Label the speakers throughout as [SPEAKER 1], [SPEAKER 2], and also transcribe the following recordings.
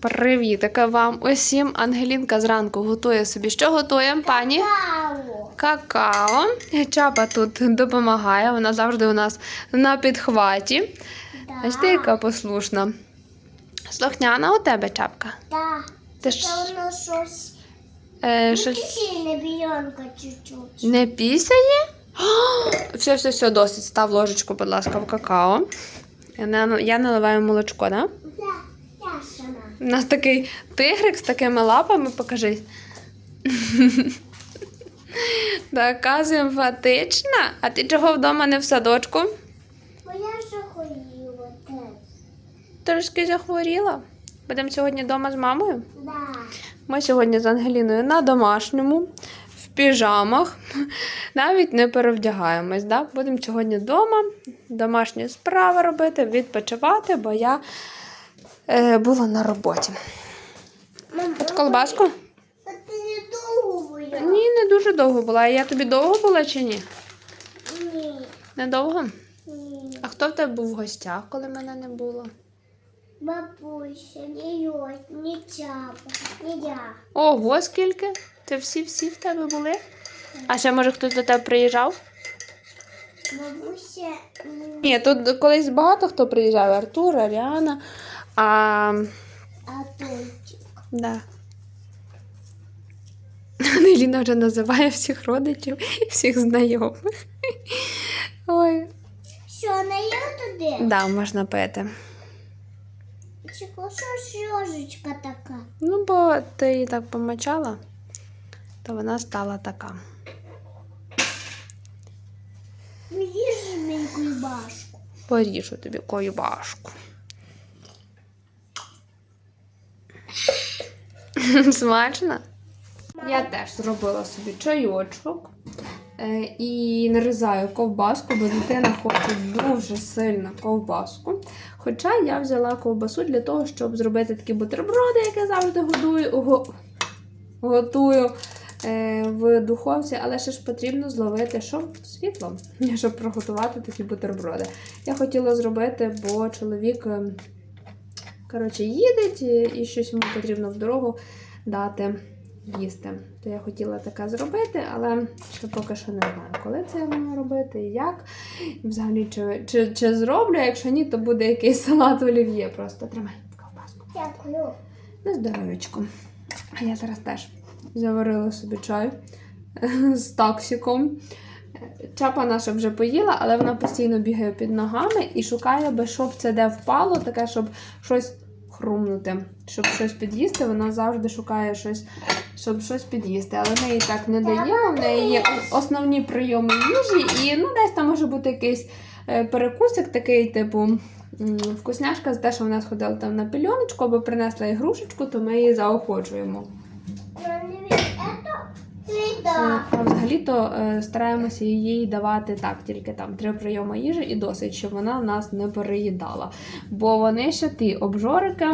[SPEAKER 1] Привітика вам усім. Ангелінка зранку готує собі. Що готує, пані? Какао. Чапа тут допомагає, вона завжди у нас на підхваті.
[SPEAKER 2] Да.
[SPEAKER 1] Бачите, яка послушна. Слухняна у тебе чапка.
[SPEAKER 2] Да.
[SPEAKER 1] Ти ж
[SPEAKER 2] воно щось.
[SPEAKER 1] е, щось
[SPEAKER 2] білянка чуть-чуть.
[SPEAKER 1] не пісяє? Все, все, все, досить. Став ложечку, будь ласка, в какао. Я Я наливаю молочко, так? Да? У нас такий тигрик з такими лапами, покажись. Така симпатична. А ти чого вдома не в садочку?
[SPEAKER 2] Бо я хотіла теж.
[SPEAKER 1] Трошки захворіла. Будемо сьогодні вдома з мамою.
[SPEAKER 2] Да.
[SPEAKER 1] Ми сьогодні з Ангеліною на домашньому, в піжамах. Навіть не перевдягаємось. Да? Будемо сьогодні вдома, домашні справи робити, відпочивати, бо я е, була на роботі.
[SPEAKER 2] Мам,
[SPEAKER 1] От колбаску?
[SPEAKER 2] а ти не довго була?
[SPEAKER 1] Ні, не дуже довго була. А я тобі довго була чи ні?
[SPEAKER 2] Ні.
[SPEAKER 1] Недовго?
[SPEAKER 2] Ні.
[SPEAKER 1] А хто в тебе був в гостях, коли мене не було?
[SPEAKER 2] Бабуся, не йоть, не чапа, не я.
[SPEAKER 1] Ого, скільки? Це всі-всі в тебе були? А ще, може, хтось до тебе приїжджав?
[SPEAKER 2] Бабуся,
[SPEAKER 1] Ні, тут колись багато хто приїжджав. Артур, Аріана. А,
[SPEAKER 2] а тольчик.
[SPEAKER 1] да. Неліна вже називає всіх родичів, всіх знайомих. Ой,
[SPEAKER 2] Що, не я туди?
[SPEAKER 1] да, можна пити.
[SPEAKER 2] Чого, що ж ложечка така?
[SPEAKER 1] Ну, бо ти її так помочала, то вона стала така. Поріжу тобі коюбашку. Смачно? Я теж зробила собі чайочок е, і нарізаю ковбаску, бо дитина хоче дуже сильно ковбаску. Хоча я взяла ковбасу для того, щоб зробити такі бутерброди, як я завжди годую, го- готую е, в духовці, але ще ж потрібно зловити що? світло, щоб приготувати такі бутерброди. Я хотіла зробити, бо чоловік е, коротше, їде і- щось йому потрібно в дорогу дати їсти. То я хотіла таке зробити, але ще поки що не знаю, коли це я маю робити і як. І взагалі, чи, чи, чи зроблю, а якщо ні, то буде якийсь салат олів'є. Просто тримай ковбаску.
[SPEAKER 2] Дякую.
[SPEAKER 1] На здоров'ячко. А я зараз теж заварила собі чай з таксиком. Чапа наша вже поїла, але вона постійно бігає під ногами і шукає, би, щоб це де впало, таке, щоб щось хрумнути, щоб щось під'їсти. Вона завжди шукає щось, щоб щось під'їсти. Але в неї так не даємо. В неї є основні прийоми їжі, і ну, десь там може бути якийсь е, перекусик, такий, типу. Вкусняшка за те, що вона сходила там на пельоночку або принесла ігрушечку, то ми її заохочуємо. Взагалі-то е, стараємося їй давати так, тільки там три прийоми їжі і досить, щоб вона нас не переїдала. Бо вони ще ті обжорики,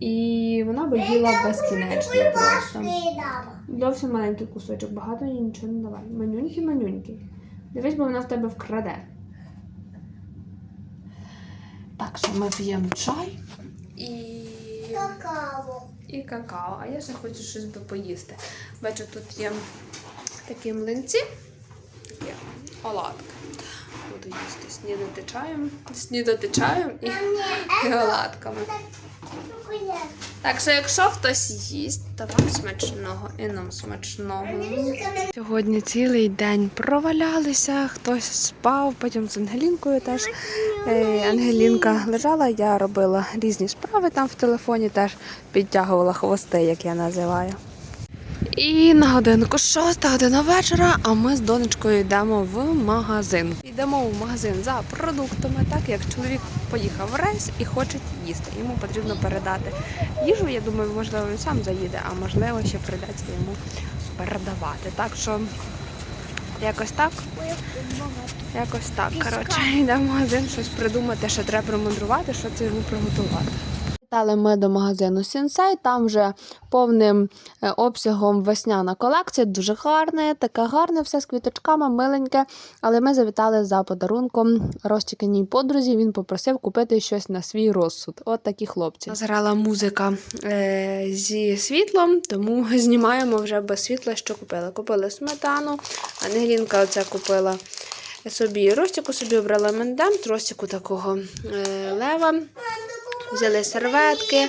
[SPEAKER 1] і вона би їла безкінечно просто. Зовсім маленький кусочок, багато їй нічого не давай. Манюнький, манюнький. Дивись, бо вона в тебе вкраде. Так що ми п'ємо чай і.
[SPEAKER 2] Какао.
[SPEAKER 1] і какао. А я ще хочу щось би поїсти. Бачу, тут є такі млинці, є оладки. Буду їсти снідати чаєм, снідати чаєм і, і оладками. Так що, якщо хтось їсть, то вам смачного і нам смачного. Сьогодні цілий день провалялися, хтось спав, потім з Ангелінкою теж. Е, Ангелінка лежала, я робила різні справи там в телефоні, теж підтягувала хвости, як я називаю. І на годинку шоста година вечора, а ми з донечкою йдемо в магазин. Йдемо в магазин за продуктами, так як чоловік поїхав в рейс і хоче їсти. Йому потрібно передати їжу. Я думаю, можливо, він сам заїде, а можливо, ще прийдеться йому передавати. Так що якось так. Якось так. Коротше, йдемо в магазин, щось придумати, що треба промудрувати, що це йому приготувати. Завітали ми до магазину Сінсей, там вже повним е, обсягом весняна колекція, дуже гарне, таке гарне, все з квіточками, миленьке. Але ми завітали за подарунком розтіканій подрузі. Він попросив купити щось на свій розсуд. От такі хлопці. Зграла музика е, зі світлом, тому знімаємо вже без світла, що купили. Купили сметану, Ангелінка оце купила собі Ростіку, собі обрала мендем, тросику такого е, лева. Взяли серветки.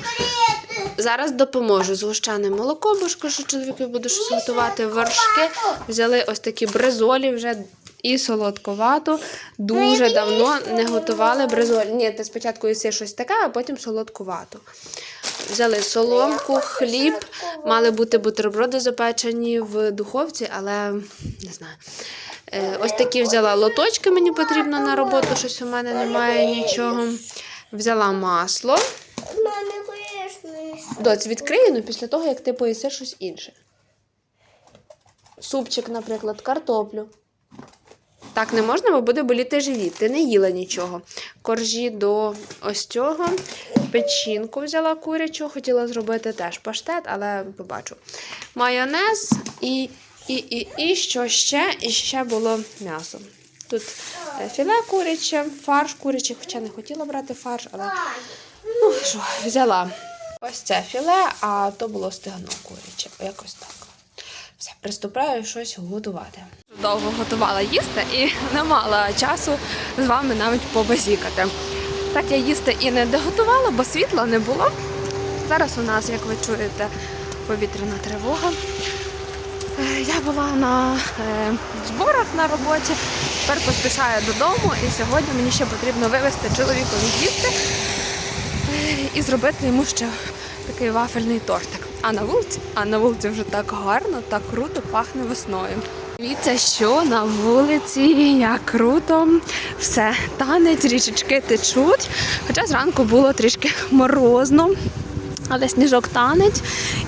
[SPEAKER 1] Зараз допоможу. Згущане молоко, бо кажу, чоловікові буду щось готувати. Вершки. Взяли ось такі бризолі вже і солодковату. Дуже давно не готували бризолі. Ні, ти спочатку їси щось таке, а потім солодкувату. Взяли соломку, хліб. Мали бути бутерброди запечені в духовці, але не знаю. Е, Ось такі взяла лоточки, мені потрібно на роботу, щось у мене немає нічого. Взяла масло. Доць, відкрию, ну після того, як ти поїси щось інше. Супчик, наприклад, картоплю. Так не можна, бо буде боліти живіт. Ти не їла нічого. Коржі до ось цього. Печінку взяла курячу, хотіла зробити теж паштет, але побачу. Майонез і, і, і, і що ще? І ще було м'ясо. Тут е, філе куряче, фарш курячий, хоча не хотіла брати фарш, але ну, що, взяла. Ось це філе, а то було стегно куряче. Якось так. Все, приступаю щось готувати. Довго готувала їсти і не мала часу з вами навіть побазікати. Так я їсти і не доготувала, бо світла не було. Зараз у нас, як ви чуєте, повітряна тривога. Е, Я була на е, зборах на роботі, тепер поспішаю додому, і сьогодні мені ще потрібно вивезти чоловікові їсти е, і зробити йому ще такий вафельний тортик. А на вулиці, а на вулиці вже так гарно, так круто пахне весною. Дивіться, що на вулиці, як круто, все танець, річечки течуть. Хоча зранку було трішки морозно. Але сніжок танець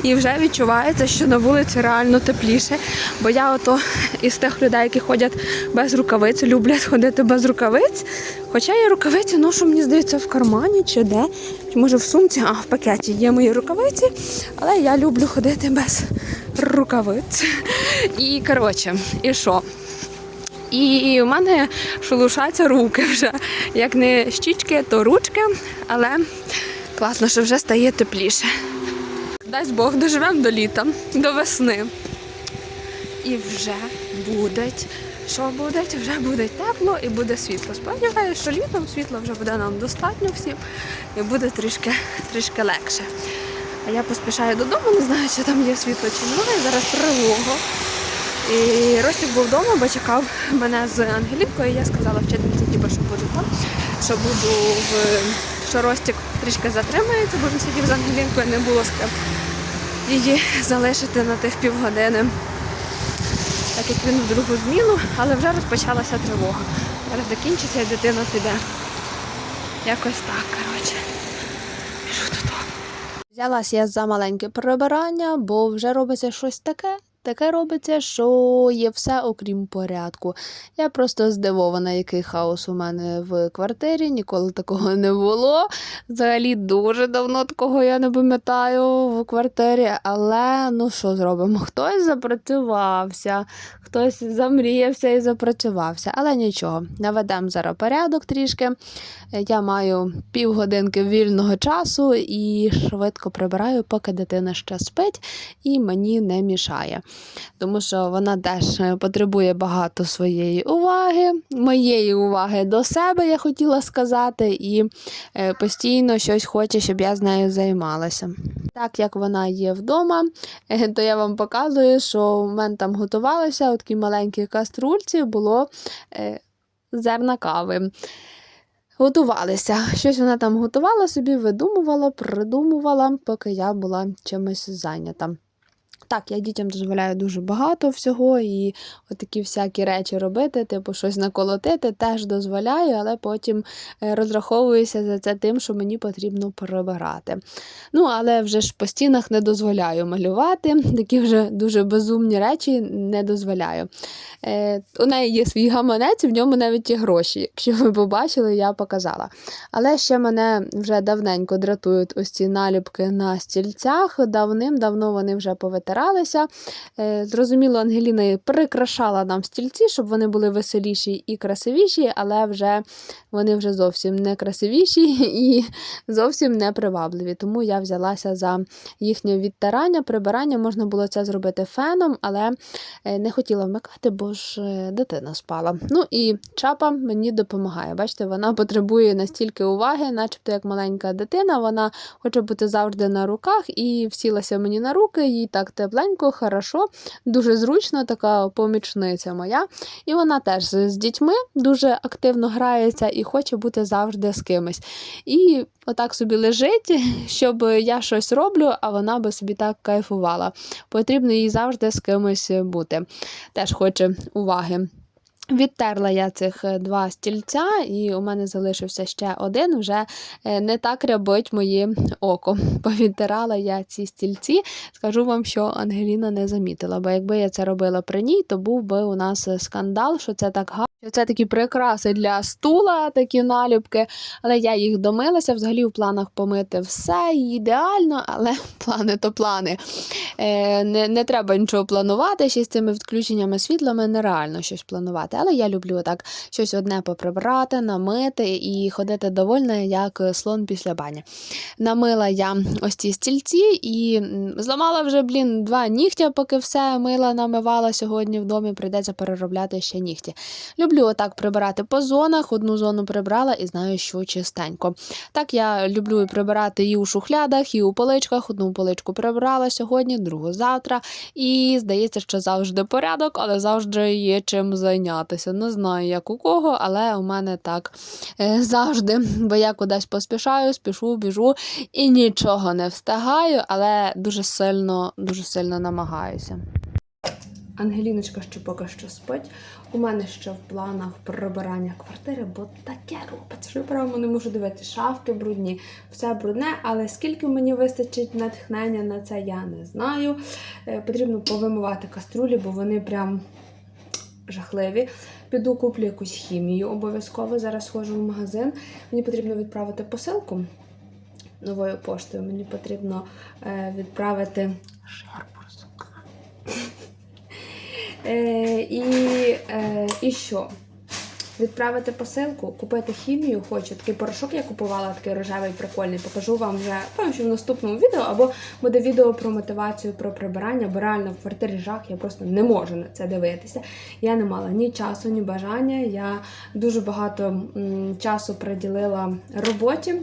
[SPEAKER 1] і вже відчувається, що на вулиці реально тепліше. Бо я ото із тих людей, які ходять без рукавиць, люблять ходити без рукавиць. Хоча я рукавиці ношу, мені здається, в кармані чи де. Чи може в сумці, а в пакеті є мої рукавиці. Але я люблю ходити без рукавиць. І коротше, і що? І в мене шелушаться руки вже. Як не щічки, то ручки, але класно, що вже стає тепліше. Дасть Бог, доживемо до літа, до весни. І вже буде. Що буде? Вже буде тепло і буде світло. Сподіваюся, що літом світла вже буде нам достатньо всім і буде трішки, трішки легше. А я поспішаю додому, не знаю, чи там є світло чи немає. Зараз тривога. І Ростик був вдома, бо чекав мене з Ангелінкою. Я сказала вчительці, типу, що буду там, що буду в що Ростик трішки затримається, бо сидів з Ангелінкою, не було з ким її залишити на тих півгодини, так як він в другу зміну, але вже розпочалася тривога. Зараз закінчиться і дитина піде. Якось так, коротше. Взялась я за маленьке прибирання, бо вже робиться щось таке. Таке робиться, що є все окрім порядку. Я просто здивована, який хаос у мене в квартирі. Ніколи такого не було. Взагалі дуже давно такого я не пам'ятаю в квартирі. Але ну що зробимо? Хтось запрацювався, хтось замріявся і запрацювався. Але нічого, наведемо зараз порядок трішки. Я маю півгодинки вільного часу і швидко прибираю, поки дитина ще спить і мені не мішає. Тому що вона теж е, потребує багато своєї уваги, моєї уваги до себе, я хотіла сказати, і е, постійно щось хоче, щоб я з нею займалася. Так як вона є вдома, е, то я вам показую, що в мене там готувалося у такій маленькій каструльці було зерна кави. Готувалися. Щось вона там готувала собі, видумувала, придумувала, поки я була чимось зайнята. Так, я дітям дозволяю дуже багато всього, і отакі всякі речі робити, типу щось наколотити, теж дозволяю, але потім е, розраховуюся за це тим, що мені потрібно прибирати. Ну, але вже ж по стінах не дозволяю малювати, такі вже дуже безумні речі не дозволяю. Е, у неї є свій гаманець, в ньому навіть є гроші. Якщо ви побачили, я показала. Але ще мене вже давненько дратують ось ці наліпки на стільцях. Давним-давно вони вже повитиралися. Е, Зрозуміло, Ангеліна прикрашала нам стільці, щоб вони були веселіші і красивіші, але вже вони вже зовсім не красивіші і зовсім не привабливі. Тому я взялася за їхнє відтирання, прибирання. Можна було це зробити феном, але е, не хотіла вмикати, бо ж е, дитина спала. Ну і чапа мені допомагає. Бачите, вона потребує настільки уваги, начебто як маленька дитина. Вона хоче бути завжди на руках і всілася мені на руки, їй так тепленько, хорошо, дуже зручно, така помічниця моя. І вона теж з дітьми дуже активно грається і хоче бути завжди з кимось. І отак собі лежить, щоб я щось роблю, а вона би собі так кайфувала. Потрібно їй завжди з кимось бути. Теж хоче уваги. Відтерла я цих е, два стільця, і у мене залишився ще один. Вже е, не так рябить моє око. Повідтирала я ці стільці. Скажу вам, що Ангеліна не замітила, бо якби я це робила при ній, то був би у нас е, скандал, що це так гарно. Це такі прикраси для стула, такі наліпки, але я їх домилася. Взагалі в планах помити все ідеально, але плани то плани. Не, не треба нічого планувати. Ще з цими відключеннями світлами нереально щось планувати. Але я люблю так щось одне поприбрати, намити і ходити довольна, як слон після бані. Намила я ось ці стільці і зламала вже, блін, два нігтя, поки все мила намивала сьогодні в домі. Прийдеться переробляти ще нігті. Люблю отак прибирати по зонах. Одну зону прибрала і знаю, що чистенько. Так я люблю прибирати і у шухлядах, і у поличках. Одну поличку прибрала сьогодні, другу завтра. І здається, що завжди порядок, але завжди є чим зайнятися. Не знаю, як у кого, але у мене так е, завжди. Бо я кудись поспішаю, спішу, біжу і нічого не встигаю, але дуже сильно, дуже сильно намагаюся. Ангеліночка ще поки що спить. У мене ще в планах прибирання квартири, бо таке робиться, що я прямо не можу дивитися. Шафки брудні, все брудне, але скільки мені вистачить натхнення на це, я не знаю. Е, Потрібно повимивати каструлі, бо вони прям жахливі. Піду куплю якусь хімію обов'язково. Зараз схожу в магазин. Мені потрібно відправити посилку новою поштою. Мені потрібно е, відправити шарпу сука. Е, е, і що? Відправити посилку, купити хімію, хочу. Такий порошок я купувала, такий рожевий, прикольний. Покажу вам вже певно, що в наступному відео, або буде відео про мотивацію, про прибирання, бо реально в квартирі жах, я просто не можу на це дивитися. Я не мала ні часу, ні бажання. Я дуже багато часу приділила роботі.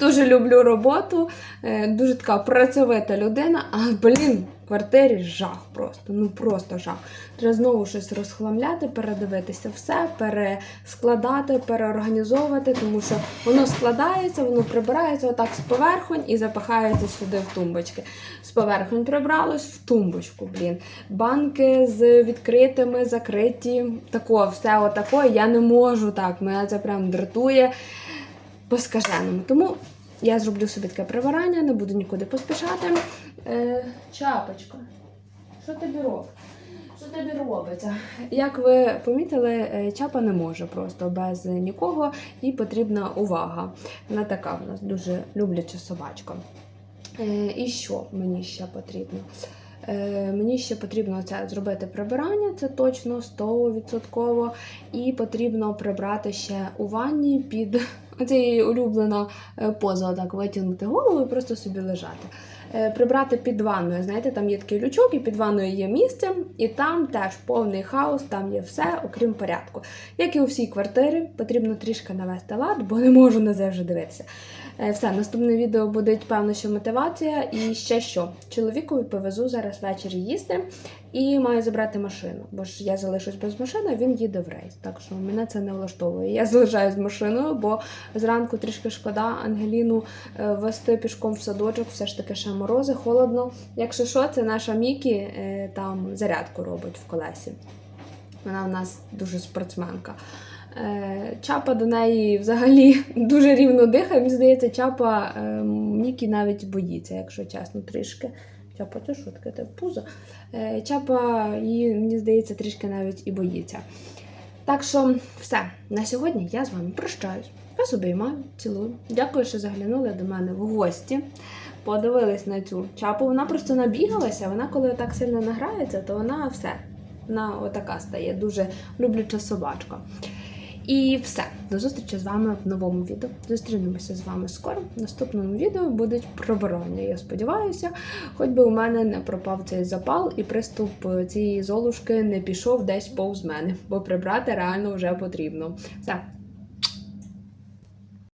[SPEAKER 1] Дуже люблю роботу, е, дуже така працьовита людина, а блін, квартирі жах просто. Ну просто жах. Треба знову щось розхламляти, передивитися все, перескладати, переорганізовувати, тому що воно складається, воно прибирається отак з поверхонь і запихається сюди в тумбочки. З поверхонь прибралось в тумбочку, блін. Банки з відкритими, закриті. Тако, все отако. Я не можу так. Мене це прям дратує по скаженому. Тому я зроблю собі таке прибирання, не буду нікуди поспішати. Е, чапочка, що тобі робить? Що тобі робиться? Як ви помітили, е, чапа не може просто без нікого, їй потрібна увага. Вона така в нас дуже любляча собачка. Е, і що мені ще потрібно? Е, мені ще потрібно це зробити прибирання, це точно 100%. І потрібно прибрати ще у ванні під оця її улюблена е, поза, так витягнути голову і просто собі лежати. Е, Прибрати під ванною. Знаєте, там є такий лючок, і під ванною є місце, і там теж повний хаос, там є все, окрім порядку. Як і у всій квартирі, потрібно трішки навести лад, бо не можу на це вже дивитися. Е, Все, наступне відео буде певно, що мотивація. І ще що? Чоловікові повезу зараз ввечері їсти і маю забрати машину, бо ж я залишусь без машини, він їде в рейс. Так що мене це не влаштовує. Я залишаюсь з машиною, бо зранку трішки шкода Ангеліну е, вести пішком в садочок, все ж таки ще морози, холодно. Якщо що, це наша Мікі е, там зарядку робить в колесі. Вона в нас дуже спортсменка. Е, Чапа до неї взагалі дуже рівно дихає. Мені здається, чапа е, Мікі навіть боїться, якщо чесно, трішки. Чапа, це що таке? Пузо. Е, Чапа її, мені здається, трішки навіть і боїться. Так що все, на сьогодні я з вами прощаюсь. Вас обіймаю, цілую. Дякую, що заглянули до мене в гості. Подивились на цю чапу. Вона просто набігалася. Вона, коли так сильно награється, то вона все. Вона отака стає, дуже любляча собачка. І все. До зустрічі з вами в новому відео. Зустрінемося з вами скоро. В наступному відео будуть пробирання. Я сподіваюся, хоч би у мене не пропав цей запал і приступ цієї золушки не пішов десь повз мене, бо прибрати реально вже потрібно. Все,